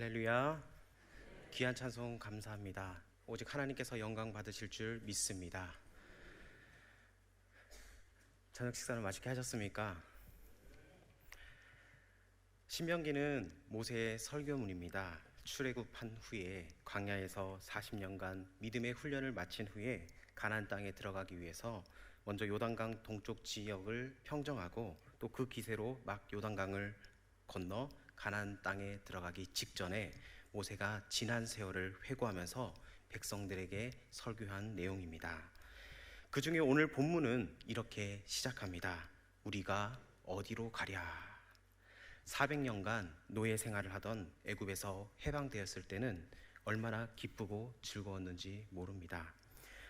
할렐루야. 귀한 찬송 감사합니다. 오직 하나님께서 영광 받으실 줄 믿습니다. 저녁 식사는 맛있게 하셨습니까? 신명기는 모세의 설교문입니다. 출애굽한 후에 광야에서 40년간 믿음의 훈련을 마친 후에 가나안 땅에 들어가기 위해서 먼저 요단강 동쪽 지역을 평정하고 또 그 기세로 막 요단강을 건너 가나안 땅에 들어가기 직전에 모세가 지난 세월을 회고하면서 백성들에게 설교한 내용입니다. 그 중에 오늘 본문은 이렇게 시작합니다. 우리가 어디로 가랴? 400년간 노예 생활을 하던 애굽에서 해방되었을 때는 얼마나 기쁘고 즐거웠는지 모릅니다.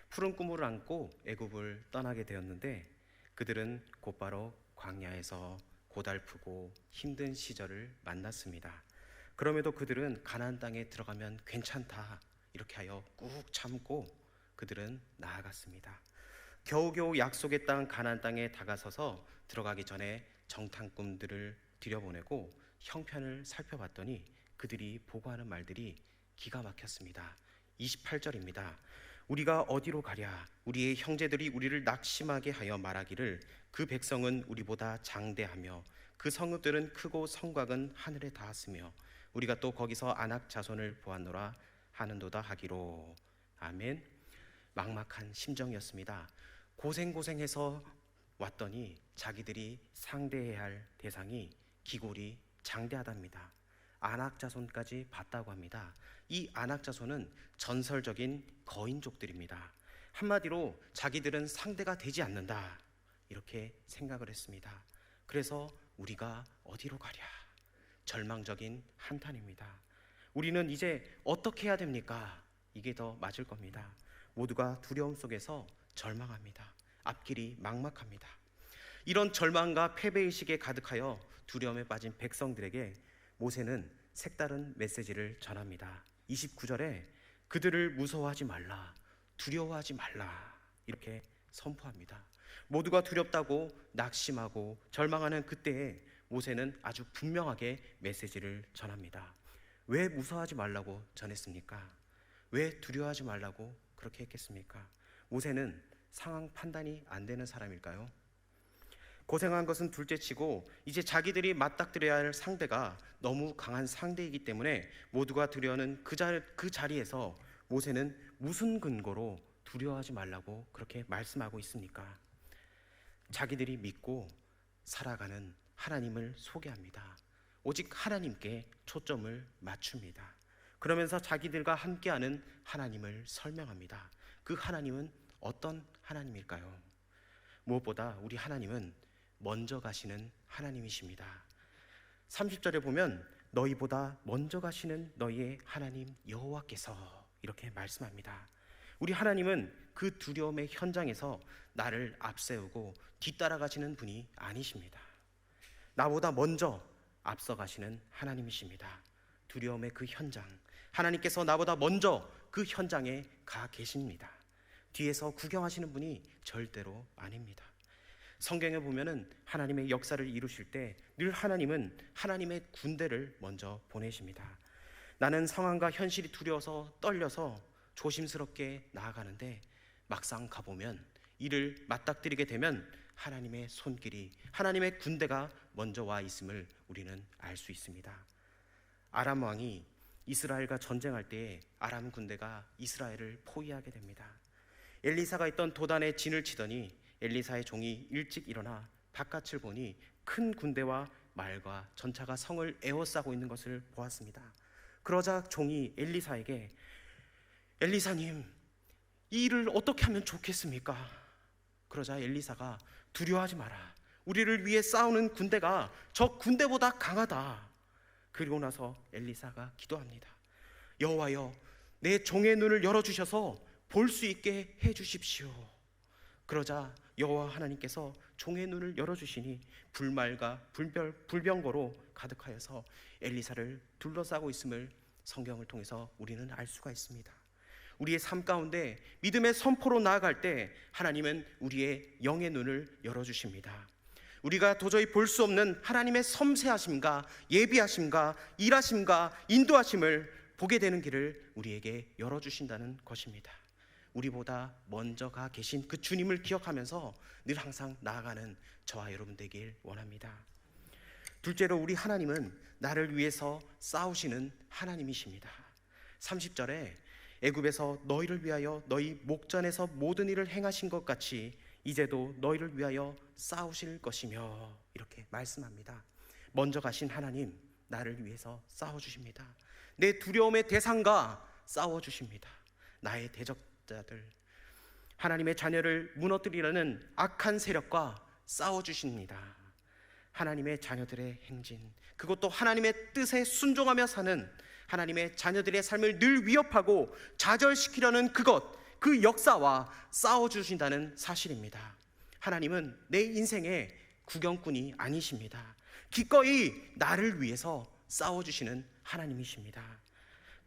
푸른 꿈을 안고 애굽을 떠나게 되었는데 그들은 곧바로 광야에서 고달프고 힘든 시절을 만났습니다. 그럼에도 그들은 가나안 땅에 들어가면 괜찮다 이렇게 하여 꾹 참고 그들은 나아갔습니다. 겨우겨우 약속의 땅 가나안 땅에 다가서서 들어가기 전에 정탐 꿈들을 들여보내고 형편을 살펴봤더니 그들이 보고하는 말들이 기가 막혔습니다. 28절입니다. 우리가 어디로 가랴? 우리의 형제들이 우리를 낙심하게 하여 말하기를 그 백성은 우리보다 장대하며 그 성읍들은 크고 성곽은 하늘에 닿았으며 우리가 또 거기서 안악 자손을 보았노라 하는도다 하기로 아멘. 막막한 심정이었습니다. 고생고생해서 왔더니 자기들이 상대해야 할 대상이 기골이 장대하답니다. 안악 자손까지 봤다고 합니다. 이 안악 자손은 전설적인 거인족들입니다. 한마디로 자기들은 상대가 되지 않는다. 이렇게 생각을 했습니다. 그래서 우리가 어디로 가랴? 절망적인 한탄입니다. 우리는 이제 어떻게 해야 됩니까? 이게 더 맞을 겁니다. 모두가 두려움 속에서 절망합니다. 앞길이 막막합니다. 이런 절망과 패배의식에 가득하여 두려움에 빠진 백성들에게 모세는 색다른 메시지를 전합니다. 29절에 그들을 무서워하지 말라, 두려워하지 말라 이렇게 선포합니다. 모두가 두렵다고 낙심하고 절망하는 그때에 모세는 아주 분명하게 메시지를 전합니다. 왜 무서워하지 말라고 전했습니까? 왜 두려워하지 말라고 그렇게 했겠습니까? 모세는 상황 판단이 안 되는 사람일까요? 고생한 것은 둘째치고 이제 자기들이 맞닥뜨려야 할 상대가 너무 강한 상대이기 때문에 모두가 두려워하는 그, 자, 그 자리에서 모세는 무슨 근거로 두려워하지 말라고 그렇게 말씀하고 있습니까? 자기들이 믿고 살아가는 하나님을 소개합니다. 오직 하나님께 초점을 맞춥니다. 그러면서 자기들과 함께하는 하나님을 설명합니다. 그 하나님은 어떤 하나님일까요? 무엇보다 우리 하나님은 먼저 가시는 하나님이십니다. 30절에 보면 너희보다 먼저 가시는 너희의 하나님 여호와께서 이렇게 말씀합니다. 우리 하나님은 그 두려움의 현장에서 나를 앞세우고 뒤따라가시는 분이 아니십니다. 나보다 먼저 앞서가시는 하나님이십니다. 두려움의 그 현장, 하나님께서 나보다 먼저 그 현장에 가 계십니다. 뒤에서 구경하시는 분이 절대로 아닙니다. 성경에 보면은 하나님의 역사를 이루실 때 늘 하나님은 하나님의 군대를 먼저 보내십니다. 나는 상황과 현실이 두려워서 떨려서 조심스럽게 나아가는데 막상 가보면 이를 맞닥뜨리게 되면 하나님의 손길이 하나님의 군대가 먼저 와 있음을 우리는 알 수 있습니다. 아람 왕이 이스라엘과 전쟁할 때 아람 군대가 이스라엘을 포위하게 됩니다. 엘리사가 있던 도단에 진을 치더니 엘리사의 종이 일찍 일어나 바깥을 보니 큰 군대와 말과 전차가 성을 에워싸고 있는 것을 보았습니다. 그러자 종이 엘리사에게 엘리사님 이 일을 어떻게 하면 좋겠습니까? 그러자 엘리사가 두려워하지 마라. 우리를 위해 싸우는 군대가 저 군대보다 강하다. 그리고 나서 엘리사가 기도합니다. 여호와여, 내 종의 눈을 열어 주셔서 볼 수 있게 해 주십시오. 그러자 여호와 하나님께서 종의 눈을 열어 주시니 불말과 불별 불병거로 가득하여서 엘리사를 둘러싸고 있음을 성경을 통해서 우리는 알 수가 있습니다. 우리의 삶 가운데 믿음의 선포로 나아갈 때 하나님은 우리의 영의 눈을 열어 주십니다. 우리가 도저히 볼 수 없는 하나님의 섬세하심과 예비하심과 일하심과 인도하심을 보게 되는 길을 우리에게 열어 주신다는 것입니다. 우리보다 먼저 가 계신 그 주님을 기억하면서 늘 항상 나아가는 저와 여러분 되길 원합니다. 둘째로 우리 하나님은 나를 위해서 싸우시는 하나님이십니다. 30절에 애굽에서 너희를 위하여 너희 목전에서 모든 일을 행하신 것 같이 이제도 너희를 위하여 싸우실 것이며 이렇게 말씀합니다. 먼저 가신 하나님 나를 위해서 싸워 주십니다. 내 두려움의 대상과 싸워 주십니다. 나의 대적 자들 하나님의 자녀를 무너뜨리려는 악한 세력과 싸워 주십니다. 하나님의 자녀들의 행진 그것도 하나님의 뜻에 순종하며 사는 하나님의 자녀들의 삶을 늘 위협하고 좌절시키려는 그것 그 역사와 싸워 주신다는 사실입니다. 하나님은 내 인생의 구경꾼이 아니십니다. 기꺼이 나를 위해서 싸워 주시는 하나님이십니다.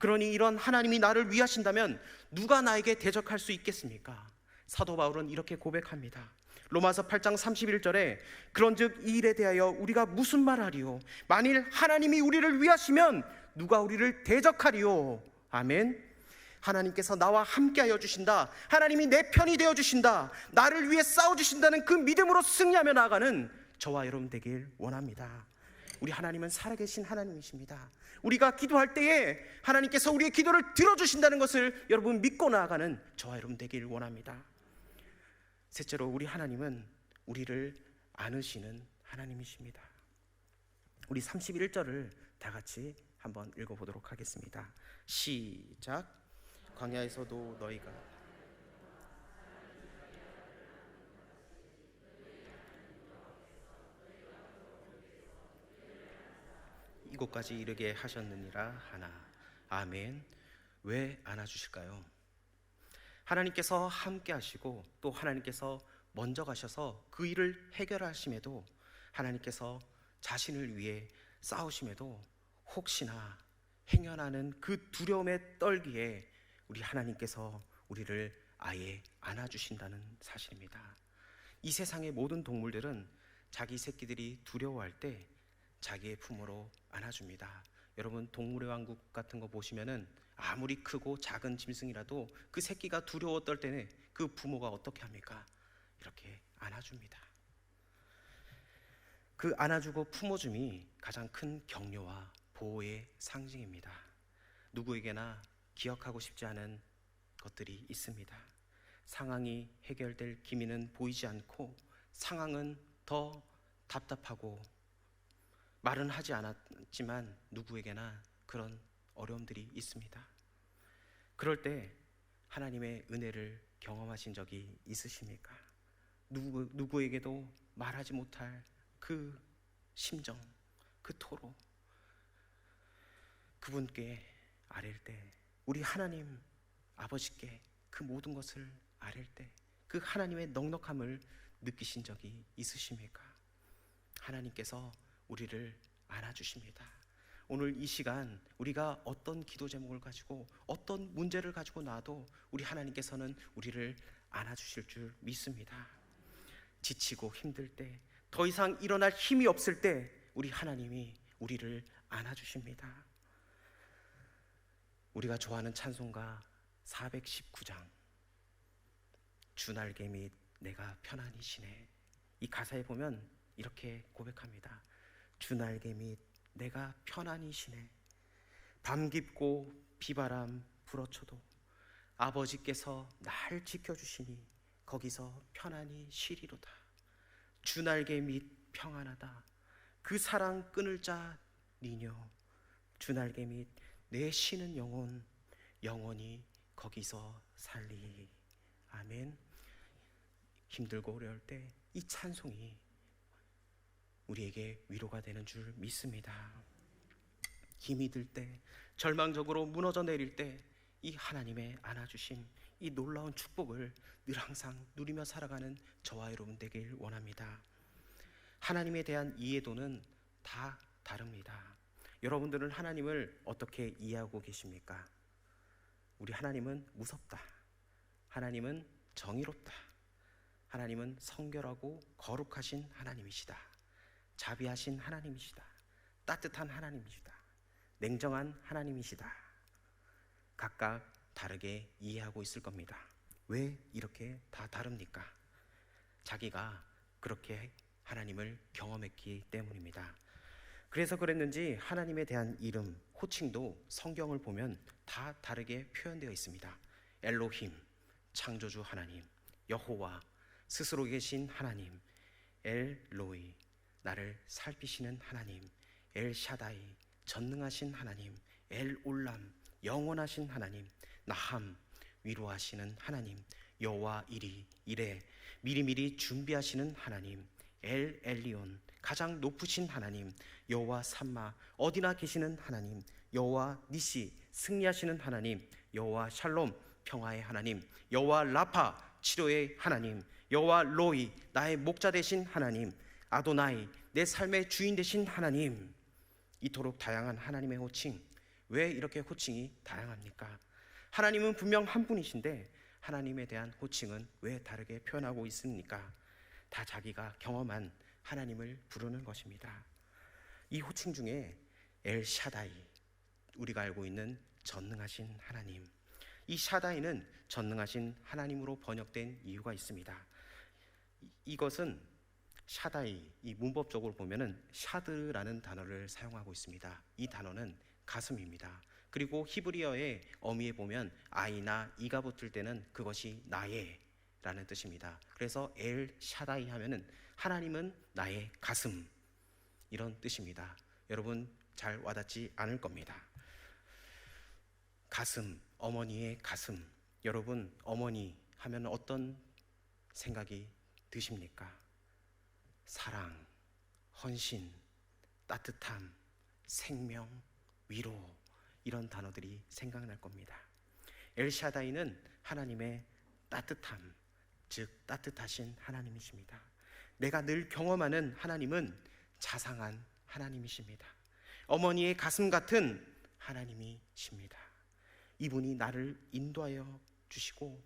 그러니 이런 하나님이 나를 위하신다면 누가 나에게 대적할 수 있겠습니까? 사도 바울은 이렇게 고백합니다. 로마서 8장 31절에 그런즉 이 일에 대하여 우리가 무슨 말하리요? 만일 하나님이 우리를 위하시면 누가 우리를 대적하리요? 아멘. 하나님께서 나와 함께하여 주신다. 하나님이 내 편이 되어 주신다. 나를 위해 싸워 주신다는 그 믿음으로 승리하며 나아가는 저와 여러분 되길 원합니다 우리 하나님은 살아계신 하나님이십니다 우리가 기도할 때에 하나님께서 우리의 기도를 들어주신다는 것을 여러분 믿고 나아가는 저와 여러분 되길 원합니다 셋째로 우리 하나님은 우리를 안으시는 하나님이십니다. 우리 31절을 다 같이 한번 읽어 보도록 하겠습니다. 시작. 광야에서도 너희가 곳까지 이르게 하셨느니라 하나. 아멘. 왜 안아 주실까요? 하나님께서 함께 하시고 또 하나님께서 먼저 가셔서 그 일을 해결하심에도 하나님께서 자신을 위해 싸우심에도 혹시나 행여나는 그 두려움에 떨기에 우리 하나님께서 우리를 아예 안아주신다는 사실입니다. 이 세상의 모든 동물들은 자기 새끼들이 두려워할 때 자기의 품으로 안아줍니다. 여러분 동물의 왕국 같은 거 보시면은 아무리 크고 작은 짐승이라도 그 새끼가 두려워 떨 때는 그 부모가 어떻게 합니까? 이렇게 안아줍니다. 그 안아주고 품어줌이 가장 큰 격려와 보호의 상징입니다. 누구에게나 기억하고 싶지 않은 것들이 있습니다. 상황이 해결될 기미는 보이지 않고 상황은 더 답답하고 말은 하지 않았지만 누구에게나 그런 어려움들이 있습니다. 그럴 때 하나님의 은혜를 경험하신 적이 있으십니까? 누구, 누구에게도 말하지 못할 그 심정, 그 토로 그분께 아랠 때 우리 하나님 아버지께 그 모든 것을 아랠 때 그 하나님의 넉넉함을 느끼신 적이 있으십니까? 하나님께서 우리를 안아주십니다. 오늘 이 시간 우리가 어떤 기도 제목을 가지고 어떤 문제를 가지고 나도 우리 하나님께서는 우리를 안아주실 줄 믿습니다. 지치고 힘들 때, 더 이상 일어날 힘이 없을 때 우리 하나님이 우리를 안아주십니다. 우리가 좋아하는 찬송가 419장 주날개 및 내가 편안히 쉬네 이 가사에 보면 이렇게 고백합니다. 주 날개 및 내가 편안히 쉬네. 밤 깊고 비바람 불어쳐도 아버지께서 날 지켜주시니 거기서 편안히 쉬리로다. 주 날개 및 평안하다. 그 사랑 끊을 자 니녀. 주 날개 및내 쉬는 영혼 영원히 거기서 살리. 아멘. 힘들고 어려울 때 이 찬송이 우리에게 위로가 되는 줄 믿습니다. 힘이 들 때, 절망적으로 무너져 내릴 때, 이 하나님의 안아주심, 이 놀라운 축복을 늘 항상 누리며 살아가는 저와 여러분 되길 원합니다. 하나님에 대한 이해도는 다 다릅니다. 여러분들은 하나님을 어떻게 이해하고 계십니까? 우리 하나님은 무섭다. 하나님은 정의롭다. 하나님은 성결하고 거룩하신 하나님이시다. 자비하신 하나님이시다. 따뜻한 하나님이시다. 냉정한 하나님이시다. 각각 다르게 이해하고 있을 겁니다. 왜 이렇게 다 다릅니까? 자기가 그렇게 하나님을 경험했기 때문입니다. 그래서 그랬는지 하나님에 대한 이름, 호칭도 성경을 보면 다 다르게 표현되어 있습니다. 엘로힘, 창조주 하나님, 여호와, 스스로 계신 하나님, 엘로이, 나를 살피시는 하나님, 엘 샤다이, 전능하신 하나님, 엘 올람, 영원하신 하나님, 나함, 위로하시는 하나님, 여호와 이리, 이레, 미리미리 준비하시는 하나님, 엘 엘리온, 가장 높으신 하나님, 여호와 삼마, 어디나 계시는 하나님, 여호와 니시, 승리하시는 하나님, 여호와 샬롬, 평화의 하나님, 여호와 라파, 치료의 하나님, 여호와 로이, 나의 목자 되신 하나님, 아도나이, 내 삶의 주인 되신 하나님. 이토록 다양한 하나님의 호칭. 왜 이렇게 호칭이 다양합니까? 하나님은 분명 한 분이신데 하나님에 대한 호칭은 왜 다르게 표현하고 있습니까? 다 자기가 경험한 하나님을 부르는 것입니다. 이 호칭 중에 엘 샤다이 우리가 알고 있는 전능하신 하나님. 이 샤다이는 전능하신 하나님으로 번역된 이유가 있습니다. 이- 이것은 샤다이 이 문법적으로 보면은 샤드라는 단어를 사용하고 있습니다. 이 단어는 가슴입니다. 그리고 히브리어의 어미에 보면 아이나 이가 붙을 때는 그것이 나의 라는 뜻입니다. 그래서 엘 샤다이 하면은 하나님은 나의 가슴 이런 뜻입니다. 여러분 잘 와닿지 않을 겁니다. 가슴, 어머니의 가슴. 여러분 어머니 하면 어떤 생각이 드십니까? 사랑, 헌신, 따뜻함, 생명, 위로 이런 단어들이 생각날 겁니다. 엘샤다이는 하나님의 따뜻함, 즉 따뜻하신 하나님이십니다. 내가 늘 경험하는 하나님은 자상한 하나님이십니다. 어머니의 가슴 같은 하나님이십니다. 이분이 나를 인도하여 주시고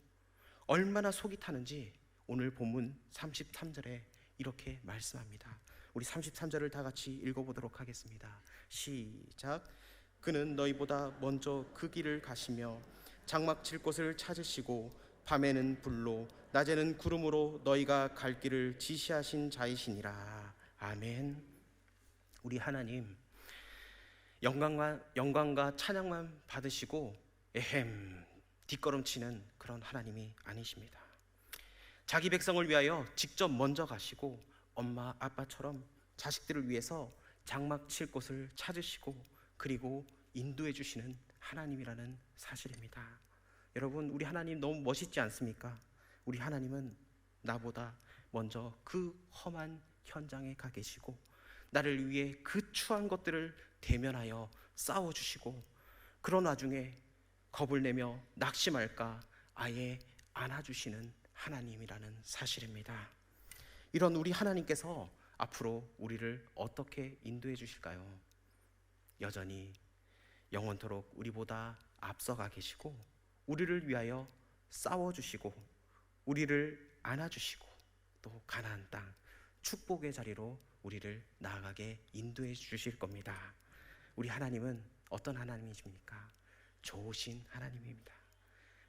얼마나 속이 타는지 오늘 본문 33절에 이렇게 말씀합니다. 우리 33절을 다 같이 읽어보도록 하겠습니다. 시작. 그는 너희보다 먼저 그 길을 가시며 장막 칠 곳을 찾으시고 밤에는 불로 낮에는 구름으로 너희가 갈 길을 지시하신 자이시니라. 아멘. 우리 하나님 영광과 영광과 찬양만 받으시고 에헴 뒷걸음치는 그런 하나님이 아니십니다. 자기 백성을 위하여 직접 먼저 가시고 엄마 아빠처럼 자식들을 위해서 장막 칠 곳을 찾으시고 그리고 인도해 주시는 하나님이라는 사실입니다. 여러분 우리 하나님 너무 멋있지 않습니까? 우리 하나님은 나보다 먼저 그 험한 현장에 가 계시고 나를 위해 그 추한 것들을 대면하여 싸워 주시고 그런 와중에 겁을 내며 낙심할까 아예 안아 주시는 하나님이라는 사실입니다. 이런 우리 하나님께서 앞으로 우리를 어떻게 인도해 주실까요? 여전히 영원토록 우리보다 앞서가 계시고 우리를 위하여 싸워 주시고 우리를 안아 주시고 또 가나안 땅 축복의 자리로 우리를 나아가게 인도해 주실 겁니다. 우리 하나님은 어떤 하나님이십니까? 좋으신 하나님입니다.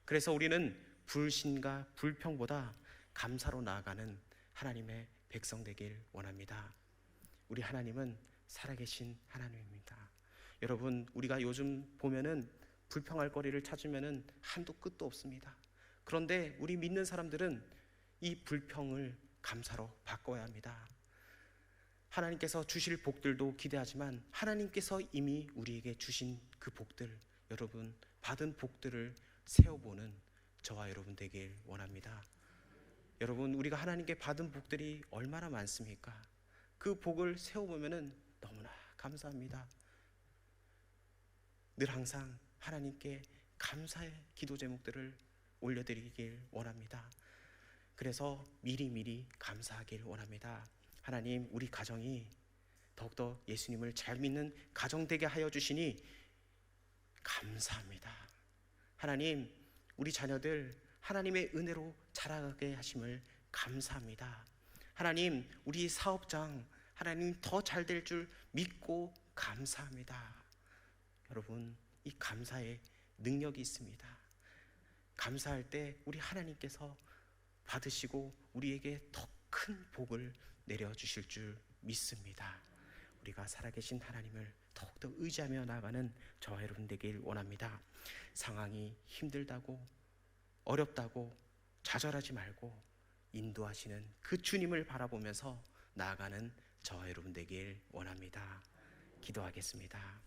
그래서 우리는 불신과 불평보다 감사로 나아가는 하나님의 백성 되길 원합니다. 우리 하나님은 살아계신 하나님입니다. 여러분, 우리가 요즘 보면은 불평할 거리를 찾으면은 한도 끝도 없습니다. 그런데 우리 믿는 사람들은 이 불평을 감사로 바꿔야 합니다. 하나님께서 주실 복들도 기대하지만 하나님께서 이미 우리에게 주신 그 복들, 여러분 받은 복들을 세어보는 저와 여러분 되길 원합니다. 여러분 우리가 하나님께 받은 복들이 얼마나 많습니까? 그 복을 세어보면은 너무나 감사합니다. 늘 항상 하나님께 감사의 기도 제목들을 올려드리길 원합니다. 그래서 미리미리 감사하길 원합니다. 하나님, 우리 가정이 더욱더 예수님을 잘 믿는 가정 되게 하여 주시니 감사합니다. 하나님, 우리 자녀들 하나님의 은혜로 자라게 하심을 감사합니다. 하나님, 우리 사업장 하나님 더 잘 될 줄 믿고 감사합니다. 여러분, 이 감사의 능력이 있습니다. 감사할 때 우리 하나님께서 받으시고 우리에게 더 큰 복을 내려 주실 줄 믿습니다. 우리가 살아계신 하나님을 더욱더 의지하며 나가는 저와 여러분 되길 원합니다. 상황이 힘들다고 어렵다고 좌절하지 말고 인도하시는 그 주님을 바라보면서 나아가는 저와 여러분 되길 원합니다. 기도하겠습니다.